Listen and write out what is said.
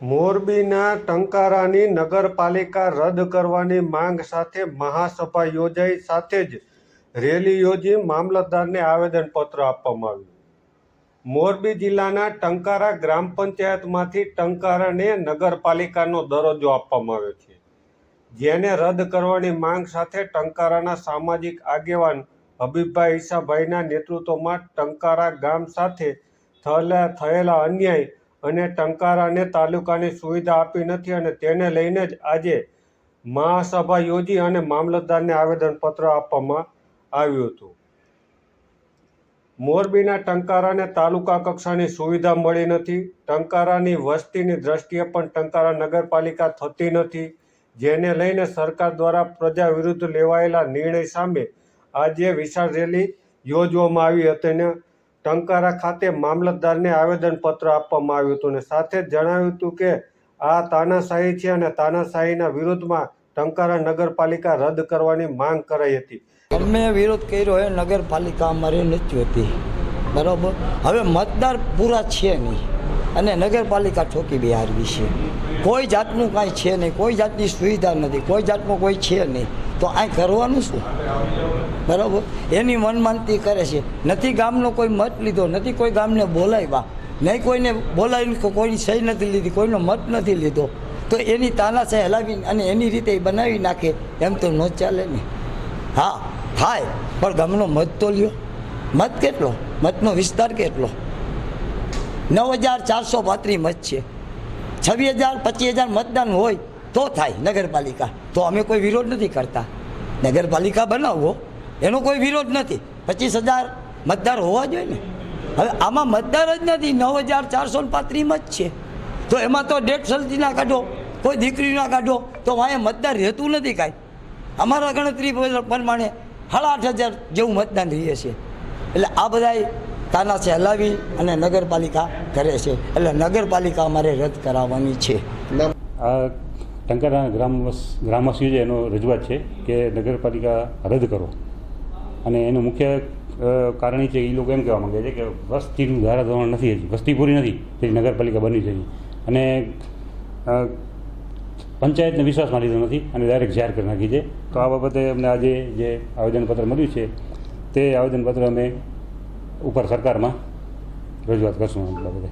મોરબીના ટંકારાની નગરપાલિકા રદ કરવાની માંગ સાથે મહાસભા યોજાઈ. સાથે જ રેલી યોજી મામલતદારને આવેદનપત્ર આપવામાં આવ્યું. મોરબી જિલ્લાના ટંકારા ગ્રામ પંચાયતમાંથી ટંકારાને નગરપાલિકાનો દરજ્જો આપવામાં આવ્યો છે. જેને રદ કરવાની માંગ સાથે ટંકારાના સામાજિક આગેવાન હબીબભાઈ ઈસાભાઈના નેતૃત્વમાં ટંકારા ગામ સાથે થયેલા થયેલા અન્યાય અને ટંકારાને તાલુકાની સુવિધા આપી નથી અને તેને લઈને જ આજે મહાસભા યોજી અને મામલતદારને આવેદનપત્ર આપવામાં આવ્યું હતું. મોરબીના ટંકારાને તાલુકા કક્ષાની સુવિધા મળી નથી. ટંકારાની વસ્તીની દ્રષ્ટિએ પણ ટંકારા નગરપાલિકા થતી નથી, જેને લઈને સરકાર દ્વારા પ્રજા વિરુદ્ધ લેવાયેલા નિર્ણય સામે આજે વિશાળ રેલી યોજવામાં આવી હતી અને ટંકારા ખાતે મામલતદારને આવેદનપત્ર આપવામાં આવ્યું હતું અને સાથે જ જણાવ્યું હતું કે આ તાનાશાહી છે અને તાનાશાહીના વિરોધમાં ટંકારા નગરપાલિકા રદ કરવાની માંગ કરાઈ હતી. અમે વિરોધ કર્યો એ નગરપાલિકા અમારે નથી હોતી. બરાબર? હવે મતદાર પૂરા છે નહીં. અને નગરપાલિકા ઠોકી બિહારવી છે કોઈ જાતનું કાંઈ છે નહીં, કોઈ જાતની સુવિધા નથી, કોઈ જાતનું કોઈ છે નહીં. તો આ કરવાનું શું? બરાબર? એની મનમાનતી કરે છે. નથી ગામનો કોઈ મત લીધો, નથી કોઈ ગામને બોલાવ્યા. નહીં કોઈને બોલાવીને કોઈની સહી નથી લીધી, કોઈનો મત નથી લીધો. તો એની તાનાશાહ હલાવી અને એની રીતે એ બનાવી નાખે, એમ તો ન ચાલે ને. હા, થાય, પણ ગામનો મત તો લ્યો. મત કેટલો? મતનો વિસ્તાર કેટલો? નવ હજાર ચારસો પાંત્રીસ મત છે. છવ્વીસ હજાર, પચીસ હજાર મતદાન હોય તો થાય નગરપાલિકા. તો અમે કોઈ વિરોધ નથી કરતા. નગરપાલિકા બનાવવો એનો કોઈ વિરોધ નથી. પચીસ હજાર મતદાર હોવા જોઈએ ને. હવે આમાં મતદાર જ નથી, નવ હજાર ચારસો પાંત્રીસ મત છે. તો એમાં તો ડેટ સલતીના કાઢો, કોઈ દીકરીના કાઢો, તો અહીંયા મતદાર રહેતું નથી કાંઈ. અમારા ગણતરી પ્રમાણે સાડા આઠ હજાર જેવું મતદાન રહીએ છે. એટલે આ બધાય તાનાશે હલાવી અને નગરપાલિકા કરે છે. એટલે નગરપાલિકા અમારે રદ કરાવવાની છે. આ ટંકારા ગ્રામ ગ્રામવાસીઓ છે, એનો રજૂઆત છે કે નગરપાલિકા રદ કરો. અને એનું મુખ્ય કારણ એ છે, એ લોકો એમ કહેવા માંગે છે કે વસ્તીનું ધારાધોરણ નથી હજી વસ્તી પૂરી નથી, તેથી નગરપાલિકા બની છે અને પંચાયતને વિશ્વાસમાં લીધો નથી અને ડાયરેક્ટ જાહેર કરી નાખી છે. તો આ બાબતે અમને આજે જે આવેદનપત્ર મળ્યું છે, તે આવેદનપત્ર અમે ઉપર સરકારમાં રજૂઆત કરશું આ બાબતે